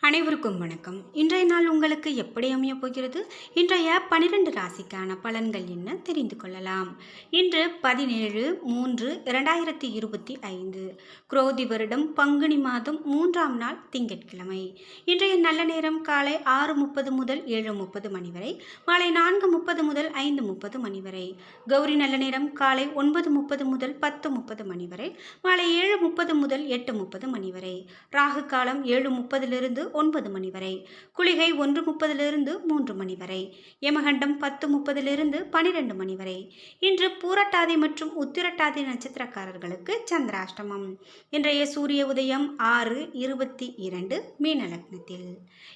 அனைவருக்கும் வணக்கம். இன்றைய நாள் உங்களுக்கு எப்படி அமையப் போகிறது? இன்றைய பனிரெண்டு ராசிக்கான பலன்கள் என்ன தெரிந்து கொள்ளலாம். இன்று பதினேழு மூன்று இரண்டாயிரத்தி இருபத்தி ஐந்து. குரோதி வருடம் பங்குனி மாதம் மூன்றாம் நாள் திங்கட்கிழமை. இன்றைய நல்ல நேரம் காலை ஆறு முப்பது முதல் ஏழு முப்பது மணி வரை மாலை நான்கு முப்பது முதல் ஐந்து முப்பது மணி வரை. கௌரி நல்ல நேரம் காலை ஒன்பது முப்பது முதல் பத்து முப்பது மணி வரை மாலை ஏழு முப்பது முதல் எட்டு முப்பது மணி வரை. ராகு காலம் ஏழு முப்பதிலிருந்து ஒன்பது மணி வரை. குளிகை ஒன்று முப்பதிலிருந்து மூன்று மணி வரை. யமகண்டம் பத்து முப்பதிலிருந்து பனிரெண்டு மணி வரை. இன்று பூரட்டாதி மற்றும் உத்திரட்டாதி நட்சத்திரக்காரர்களுக்கு சந்திராஷ்டமம். இன்றைய சூரிய உதயம் ஆறு இருபத்தி இரண்டு மீன லக்னத்தில்.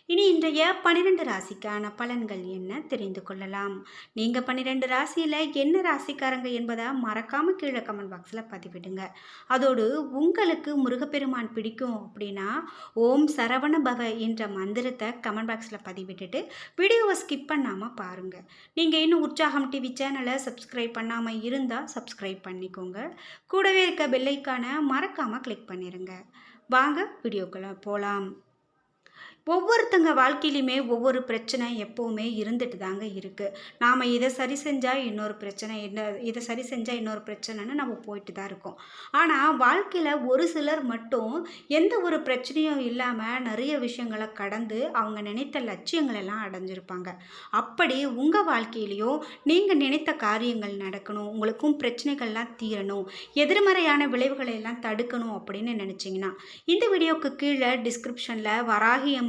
இனி இன்றைய பனிரெண்டு ராசிக்கான பலன்கள் என்ன தெரிந்து கொள்ளலாம். நீங்கள் பன்னிரெண்டு ராசியில் என்ன ராசிக்காரங்க என்பதை மறக்காம கீழே கமெண்ட் பாக்ஸில் பதிவிடுங்க. அதோடு உங்களுக்கு முருகப்பெருமான் பிடிக்கும் அப்படின்னா ஓம் சரவண பவ என்ற மந்திரத்தை கமெண்ட் பாக்ஸில் பதிவிட்டுட்டு வீடியோவை ஸ்கிப் பண்ணாமல் பாருங்கள் நீங்கள் இன்னும் உற்சாகம் டிவி சேனலை சப்ஸ்கிரைப் பண்ணாமல் இருந்தால் சப்ஸ்கிரைப் பண்ணிக்கோங்க. கூடவே இருக்க பெல்லைக்கான மறக்காமல் கிளிக் பண்ணிடுங்க வாங்க வீடியோக்குள்ளே போகலாம் ஒவ்வொருத்தங்க வாழ்க்கையிலுமே ஒவ்வொரு பிரச்சனை எப்போவுமே இருந்துட்டு தாங்க இருக்குது நாம் இதை சரி செஞ்சால் இன்னொரு பிரச்சனை என்ன இதை சரி செஞ்சால் இன்னொரு பிரச்சனைன்னு நம்ம போயிட்டு தான் இருக்கோம். ஆனால் வாழ்க்கையில் ஒரு சிலர் மட்டும் எந்த ஒரு பிரச்சனையும் இல்லாமல் நிறைய விஷயங்களை கடந்து அவங்க நினைத்த லட்சியங்களெல்லாம் அடைஞ்சிருப்பாங்க. அப்படி உங்கள் வாழ்க்கையிலையும் நீங்கள் நினைத்த காரியங்கள் நடக்கணும் உங்களுக்கும் பிரச்சனைகள்லாம் தீரணும் எதிர்மறையான விளைவுகளை எல்லாம் தடுக்கணும் அப்படின்னு நினச்சிங்கன்னா இந்த வீடியோவுக்கு கீழே டிஸ்கிரிப்ஷனில் வராகியம்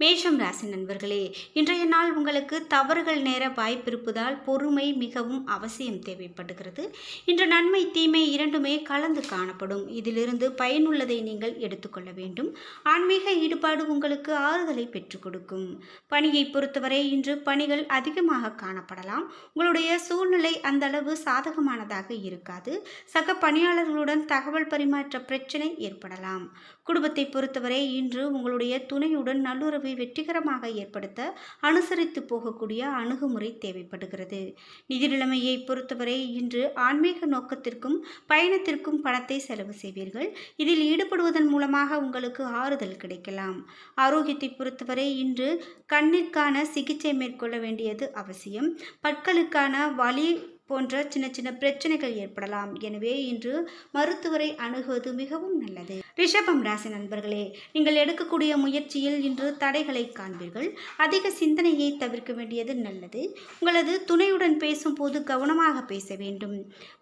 மேஷம் ராசி நண்பர்களே இன்றைய நாள் உங்களுக்கு தவறுகள் நேர வாய்ப்பிருப்பதால் பொறுமை மிகவும் அவசியம் தேவைப்படுகிறது. இன்று நன்மை தீமை இரண்டுமே கலந்து காணப்படும். இதிலிருந்து பயனுள்ளதை நீங்கள் எடுத்துக்கொள்ள வேண்டும். ஆன்மீக ஈடுபாடு உங்களுக்கு ஆறுதலை பெற்றுக் கொடுக்கும். பணியை பொறுத்தவரை இன்று பணிகள் அதிகமாக காணப்படலாம். உங்களுடைய சூழ்நிலை அந்த அளவு சாதகமானதாக இருக்காது. சக பணியாளர்களுடன் தகவல் பரிமாற்ற பிரச்சனை ஏற்படலாம். குடும்பத்தை பொறுத்தவரை இன்று உங்களுடைய துணையுடன் நல்லுறவு வெற்றிகரமாக ஏற்படுத்த அனுசரித்து போகக்கூடிய அணுகுமுறை தேவைப்படுகிறது. நிதி நிலைமையை பொறுத்தவரை இன்று ஆன்மீக நோக்கத்திற்கும் பயணத்திற்கும் பணத்தை செலவு செய்வீர்கள். இதில் ஈடுபடுவதன் மூலமாக உங்களுக்கு ஆறுதல் கிடைக்கலாம். ஆரோக்கியத்தை பொறுத்தவரை இன்று கண்ணிற்கான சிகிச்சை மேற்கொள்ள வேண்டியது அவசியம். பற்களுக்கான வலி போன்ற சின்ன சின்ன பிரச்சனைகள் ஏற்படலாம். எனவே இன்று மருத்துவரை அணுகுவது மிகவும் நல்லது. ரிஷபம் ராசி நண்பர்களே நீங்கள் எடுக்கக்கூடிய முயற்சியில் இன்று தடைகளை காண்பீர்கள். அதிக சிந்தனையை தவிர்க்க வேண்டியது நல்லது. உங்களது துணையுடன் பேசும்போது கவனமாக பேச வேண்டும்.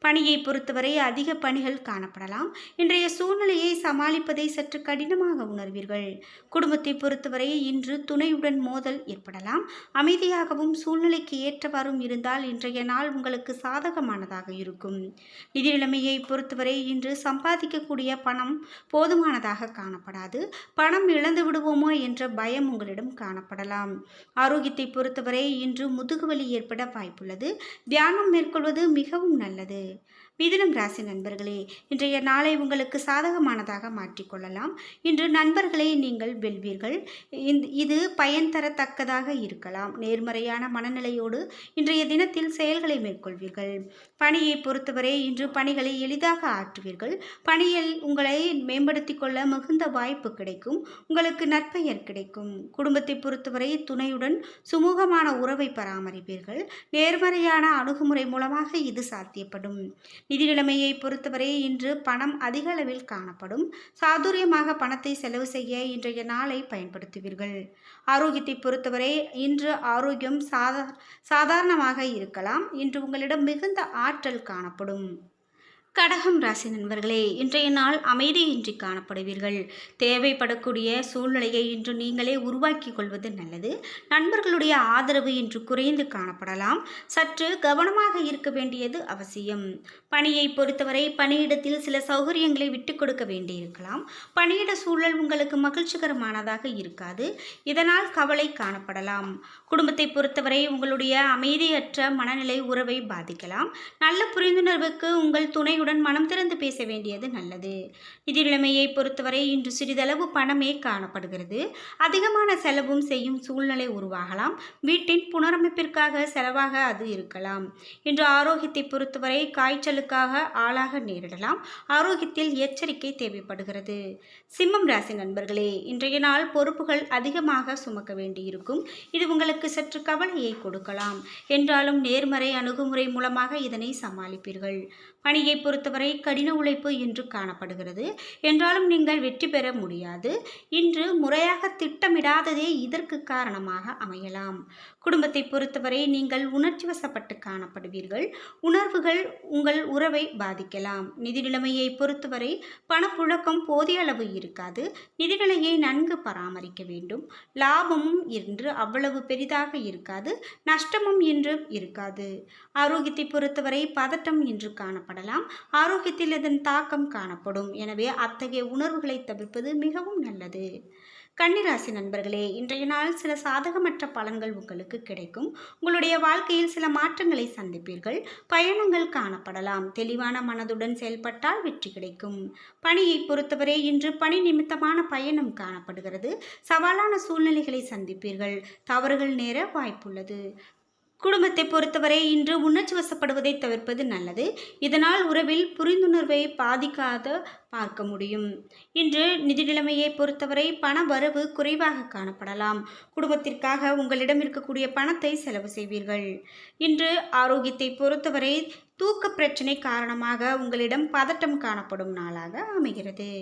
பணியை பொறுத்தவரை அதிக பணிகள் காணப்படலாம். இன்றைய சூழ்நிலையை சமாளிப்பதை சற்று கடினமாக உணர்வீர்கள். குடும்பத்தை பொறுத்தவரை இன்று துணையுடன் மோதல் ஏற்படலாம். அமைதியாகவும் சூழ்நிலைக்கு ஏற்றவாறும் இருந்தால் இன்றைய நாள் உங்களுக்கு சாதகமானதாக இருக்கும். நிதி நிலைமையை பொறுத்தவரை இன்று சம்பாதிக்கக்கூடிய பணம் போதுமானதாக காணப்படாது. பணம் இழந்து விடுவோமோ என்ற பயம் உங்களிடம் காணப்படலாம். ஆரோக்கியத்தை பொறுத்தவரை இன்று முதுகுவலி ஏற்பட வாய்ப்புள்ளது. தியானம் மேற்கொள்வது மிகவும் நல்லது. மிதுனம் ராசி நண்பர்களே இன்றைய நாளை உங்களுக்கு சாதகமானதாக மாற்றிக்கொள்ளலாம் இன்று நண்பர்களை நீங்கள் வெல்வீர்கள். இது பயன் தரத்தக்கதாக இருக்கலாம். நேர்மறையான மனநிலையோடு இன்றைய தினத்தில் செயல்களை மேற்கொள்வீர்கள். பணியை பொறுத்தவரை இன்று பணிகளை எளிதாக ஆற்றுவீர்கள். பணியில் உங்களை மேம்படுத்திக் கொள்ள மிகுந்த வாய்ப்பு கிடைக்கும். உங்களுக்கு நற்பெயர் கிடைக்கும். குடும்பத்தை பொறுத்தவரை துணையுடன் சுமூகமான உறவை பராமரிப்பீர்கள். நேர்மறையான அணுகுமுறை மூலமாக இது சாத்தியப்படும். நிதி நிலைமையை பொறுத்தவரை இன்று பணம் அதிக அளவில் காணப்படும். சாதுரியமாக பணத்தை செலவு செய்ய இன்றைய நாளை பயன்படுத்துவீர்கள். ஆரோக்கியத்தை பொறுத்தவரை இன்று ஆரோக்கியம் சாதா சாதாரணமாக இருக்கலாம். இன்று உங்களிடம் மிகுந்த ஆற்றல் காணப்படும். கடகம் ராசி நண்பர்களே இன்றைய நாள் அமைதியின்றி காணப்படுவீர்கள். தேவைப்படக்கூடிய சூழ்நிலையை இன்று நீங்களே உருவாக்கி கொள்வது நல்லது. நண்பர்களுடைய ஆதரவு இன்று குறைந்து காணப்படலாம். சற்று கவனமாக இருக்க வேண்டியது அவசியம். பணியை பொறுத்தவரை பணியிடத்தில் சில சௌகரியங்களை விட்டு கொடுக்க வேண்டியிருக்கலாம். பணியிட சூழல் உங்களுக்கு மகிழ்ச்சிகரமானதாக இருக்காது. இதனால் கவலை காணப்படலாம். குடும்பத்தை பொறுத்தவரை உங்களுடைய அமைதியற்ற மனநிலை உறவை பாதிக்கலாம். நல்ல புரிந்துணர்வுக்கு உங்கள் துணையுடன் அவர்களுடன் மனம் திறந்து பேச வேண்டியது நல்லது. நிதி நிலைமையை பொறுத்தவரை இன்று சிறிதளவு பணமே காணப்படுகிறது. அதிகமான செலவும் செய்யும் சூழ்நிலை உருவாகலாம். வீட்டின் புனரமைப்பிற்காக செலவாக அது இருக்கலாம். இன்று ஆரோக்கியத்தை பொறுத்தவரை காய்ச்சலுக்காக ஆளாக நேரிடலாம். ஆரோக்கியத்தில் எச்சரிக்கை தேவைப்படுகிறது. சிம்மம் ராசி நண்பர்களே இன்றைய நாள் பொறுப்புகள் அதிகமாக சுமக்க வேண்டியிருக்கும். இது உங்களுக்கு சற்று கவலையை கொடுக்கலாம். என்றாலும் நேர்மறை அணுகுமுறை மூலமாக இதனை சமாளிப்பீர்கள். பணியை பொறுத்தவரை கடின உழைப்பு என்று காணப்படுகிறது. என்றாலும் நீங்கள் வெற்றி பெற முடியாது. இன்று முறையாக திட்டமிடாததே இதற்கு காரணமாக அமையலாம். குடும்பத்தை பொறுத்தவரை நீங்கள் உணர்ச்சி வசப்பட்டு காணப்படுவீர்கள். உணர்வுகள் உங்கள் உறவை பாதிக்கலாம். நிதி நிலைமையை பொறுத்தவரை பணப்புழக்கம் போதிய அளவு இருக்காது. நிதிநிலையை நன்கு பராமரிக்க வேண்டும். லாபமும் இன்று அவ்வளவு பெரிதாக இருக்காது. நஷ்டமும் இன்று இருக்காது. ஆரோக்கியத்தை பொறுத்தவரை பதட்டம் இன்று காணப்படலாம். ஆரோக்கியத்தில் இதன் தாக்கம் காணப்படும். எனவே அத்தகைய உணர்வுகளை தவிர்ப்பது மிகவும் நல்லது. கன்னிராசி நண்பர்களே இன்றைய நாள் சில சாதகமற்ற பலன்கள் உங்களுக்கு கிடைக்கும். உங்களுடைய வாழ்க்கையில் சில மாற்றங்களை சந்திப்பீர்கள். பயணங்கள் காணப்படலாம். தெளிவான மனதுடன் செயல்பட்டால் வெற்றி கிடைக்கும். பணியை பொறுத்தவரை இன்று பணி நிமித்தமான பயணம் காணப்படுகிறது. சவாலான சூழ்நிலைகளை சந்திப்பீர்கள். தவறுகள் நேர வாய்ப்புள்ளது. குடும்பத்தை பொறுத்தவரை இன்று உணர்ச்சி வசப்படுவதை தவிர்ப்பது நல்லது. இதனால் உறவில் புரிந்துணர்வை பாதிக்காத பார்க்க முடியும். இன்று நிதி நிலைமையை பொறுத்தவரை பண வரவு குறைவாக காணப்படலாம். குடும்பத்திற்காக உங்களிடம் இருக்கக்கூடிய பணத்தை செலவு செய்வீர்கள். இன்று ஆரோக்கியத்தை பொறுத்தவரை தூக்க பிரச்சனை காரணமாக உங்களிடம் பதட்டம் காணப்படும் நாளாக அமைகிறது.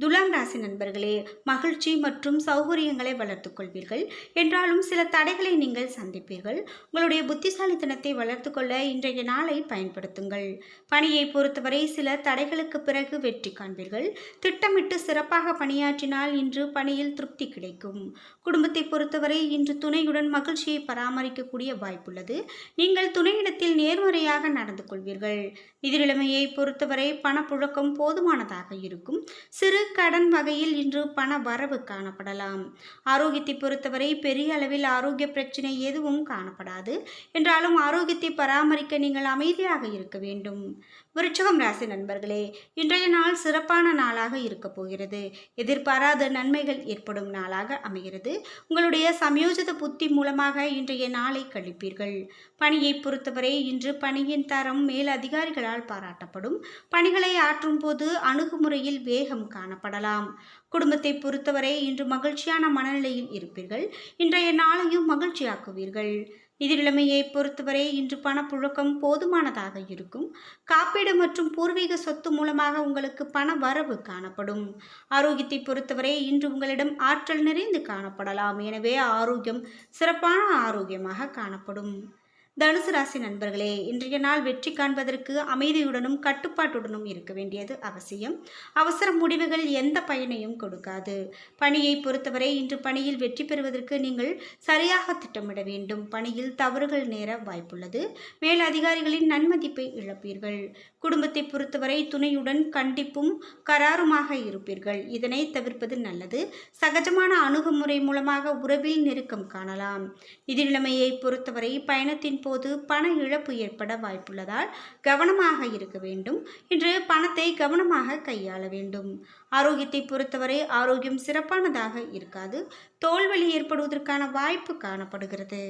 துலாம் ராசி நண்பர்களே மகிழ்ச்சி மற்றும் சௌகரியங்களை வளர்த்து கொள்வீர்கள். என்றாலும் சில தடைகளை நீங்கள் சந்திப்பீர்கள். உங்களுடைய புத்திசாலித்தனத்தை வளர்த்து கொள்ள இன்றைய நாளை பயன்படுத்துங்கள். பணியை பொறுத்தவரை சில தடைகளுக்கு பிறகு வெற்றி காண்பீர்கள். திட்டமிட்டு சிறப்பாக பணியாற்றினால் இன்று பணியில் திருப்தி கிடைக்கும். குடும்பத்தை பொறுத்தவரை இன்று துணையுடன் மகிழ்ச்சியை பராமரிக்கக்கூடிய வாய்ப்புள்ளது. நீங்கள் துணையிடத்தில் நேர்மறையாக நடந்து கொள்வீர்கள். நிதிநிலைமையை பொறுத்தவரை பணப்புழக்கம் போதுமானதாக இருக்கும். சிறு கடன் வகையில் இன்று பண வரவு காணப்படலாம். ஆரோக்கியத்தை பொறுத்தவரை பெரிய அளவில் ஆரோக்கிய பிரச்சனை எதுவும் காணப்படாது. என்றாலும் ஆரோக்கியத்தை பராமரிக்க நீங்கள் அமைதியாக இருக்க வேண்டும். விருச்சகம் ராசி நண்பர்களே இன்றைய நாள் சிறப்பான நாளாக இருக்கப் போகிறது. எதிர்பாராத நன்மைகள் ஏற்படும் நாளாக அமைகிறது. உங்களுடைய சமயோஜித புத்தி மூலமாக இன்றைய நாளை கழிப்பீர்கள். பணியை பொறுத்தவரை இன்று பணியின் தரம் மேல் அதிகாரிகளால் பாராட்டப்படும். பணிகளை ஆற்றும் போது அணுகுமுறையில் வேகம் காணப்படலாம். குடும்பத்தை பொறுத்தவரை இன்று மகிழ்ச்சியான மனநிலையில் இருப்பீர்கள். இன்றைய நாளையும் மகிழ்ச்சியாக்குவீர்கள். நிதி நிலைமையை பொறுத்தவரை இன்று பணப்புழக்கம் போதுமானதாக இருக்கும். காப்பீடு மற்றும் பூர்வீக சொத்து மூலமாக உங்களுக்கு பண வரவு காணப்படும். ஆரோக்கியத்தை பொறுத்தவரை இன்று உங்களிடம் ஆற்றல் நிறைந்து காணப்படலாம். எனவே ஆரோக்கியம் சிறப்பான ஆரோக்கியமாக காணப்படும். தனுசு ராசி நண்பர்களே இன்றைய நாள் வெற்றி காண்பதற்கு அமைதியுடனும் கட்டுப்பாட்டுடனும் இருக்க வேண்டியது அவசியம். அவசர முடிவுகள் எந்த பயனையும் கொடுக்காது. பணியை பொறுத்தவரை இன்று பணியில் வெற்றி பெறுவதற்கு நீங்கள் சரியாக திட்டமிட வேண்டும். பணியில் தவறுகள் நேர வாய்ப்புள்ளது. மேல் அதிகாரிகளின் நன்மதிப்பை இழப்பீர்கள். குடும்பத்தை பொறுத்தவரை துணையுடன் கண்டிப்பும் கராருமாக இருப்பீர்கள். இதனை தவிர்ப்பது நல்லது. சகஜமான அணுகுமுறை மூலமாக உறவில் நெருக்கம் காணலாம். நிதி நிலைமையை பொறுத்தவரை பயணத்தின் போது பண இழப்பு ஏற்பட வாய்ப்புள்ளதால் கவனமாக இருக்க வேண்டும். இன்று பணத்தை கவனமாக கையாள வேண்டும். ஆரோக்கியத்தை பொறுத்தவரை ஆரோக்கியம் சிறப்பானதாக இருக்காது. தோல்வலி ஏற்படுவதற்கான வாய்ப்பு காணப்படுகிறது.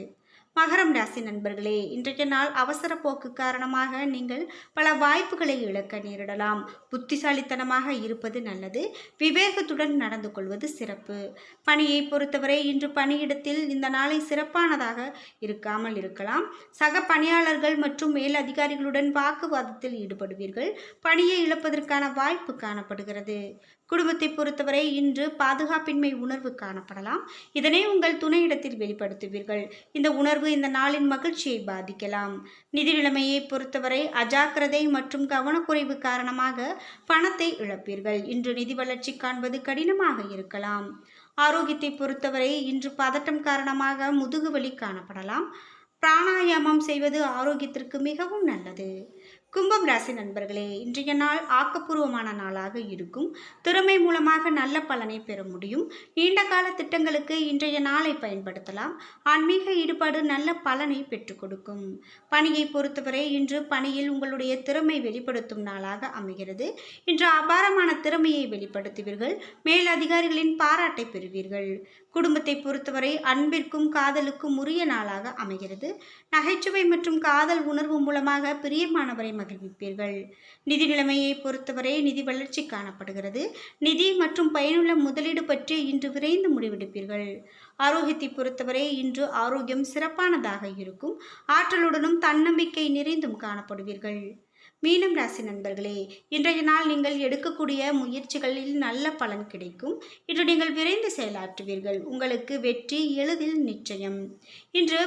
மகரம் ராசி நண்பர்களே இன்றைய நாள் அவசர போக்கு காரணமாக நீங்கள் பல வாய்ப்புகளை இழக்க நேரிடலாம். புத்திசாலித்தனமாக இருப்பது நல்லது. விவேகத்துடன் நடந்து கொள்வது சிறப்பு. பணியை பொறுத்தவரை இன்று பணியிடத்தில் இந்த நாளை சிறப்பானதாக இருக்காமல் இருக்கலாம். சக பணியாளர்கள் மற்றும் மேல் அதிகாரிகளுடன் வாக்குவாதத்தில் ஈடுபடுவீர்கள். பணியை இழப்பதற்கான வாய்ப்பு காணப்படுகிறது. குடும்பத்தை பொறுத்தவரை இன்று பாதுகாப்பின்மை உணர்வு காணப்படலாம். இதனை உங்கள் துணையிடத்தில் வெளிப்படுத்துவீர்கள். இந்த உணர்வு இந்த நாளின் மகிழ்ச்சியை பாதிக்கலாம். நிதி நிலைமையை பொறுத்தவரை அஜாக்கிரதை மற்றும் கவனக்குறைவு காரணமாக பணத்தை இழப்பீர்கள். இன்று நிதி வளர்ச்சி காண்பது கடினமாக இருக்கலாம். ஆரோக்கியத்தை பொறுத்தவரை இன்று பதட்டம் காரணமாக முதுகுவலி காணப்படலாம். பிராணாயாமம் செய்வது ஆரோக்கியத்திற்கு மிகவும் நல்லது. கும்பம் ராசி நண்பர்களே இன்றைய நாள் ஆக்கப்பூர்வமான நாளாக இருக்கும். திறமை மூலமாக நல்ல பலனை பெற முடியும். நீண்ட கால திட்டங்களுக்கு இன்றைய நாளை பயன்படுத்தலாம். ஆன்மீக ஈடுபாடு நல்ல பலனை பெற்றுக் கொடுக்கும். பணியை பொறுத்தவரை இன்று பணியில் உங்களுடைய திறமை வெளிப்படுத்தும் நாளாக அமைகிறது. இன்று அபாரமான திறமையை வெளிப்படுத்துவீர்கள். மேல் அதிகாரிகளின் பாராட்டை பெறுவீர்கள். குடும்பத்தை பொறுத்தவரை அன்பிற்கும் காதலுக்கும் உரிய நாளாக அமைகிறது. நகைச்சுவை மற்றும் காதல் உணர்வு மூலமாக பிரியமானவரை மகிழ்விப்பீர்கள். நிதி நிலைமையை பொறுத்தவரை நிதி வளர்ச்சி காணப்படுகிறது. நிதி மற்றும் பயனுள்ள முதலீடு பற்றி இன்று விரைந்து முடிவெடுப்பீர்கள். ஆரோக்கியத்தை பொறுத்தவரை இன்று ஆரோக்கியம் சிறப்பானதாக இருக்கும். ஆற்றலுடனும் தன்னம்பிக்கை நிறைந்தும் காணப்படுவீர்கள். மீனம் ராசி நண்பர்களே இன்றைய நாள் நீங்கள் எடுக்கக்கூடிய முயற்சிகளில் நல்ல பலன் கிடைக்கும். இன்று நீங்கள் விரைந்து செயலாற்றுவீர்கள். உங்களுக்கு வெற்றி எளிதில் நிச்சயம். இன்று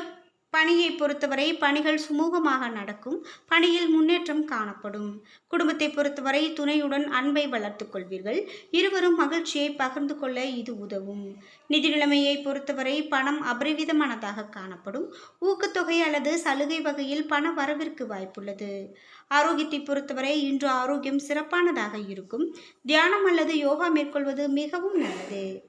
பணியை பொறுத்தவரை பணிகள் சுமூகமாக நடக்கும் பணியில் முன்னேற்றம் காணப்படும். குடும்பத்தை பொறுத்தவரை துணையுடன் அன்பை வளர்த்துக் கொள்வீர்கள். இருவரும் மகிழ்ச்சியை பகிர்ந்து கொள்ள இது உதவும். நிதி நிலைமையை பொறுத்தவரை பணம் அபரிவிதமானதாக காணப்படும். ஊக்கத்தொகை அல்லது சலுகை வகையில் பண வரவிற்கு வாய்ப்புள்ளது. ஆரோக்கியத்தை பொறுத்தவரை இன்று ஆரோக்கியம் சிறப்பானதாக இருக்கும். தியானம் அல்லது யோகா மேற்கொள்வது மிகவும் நல்லது.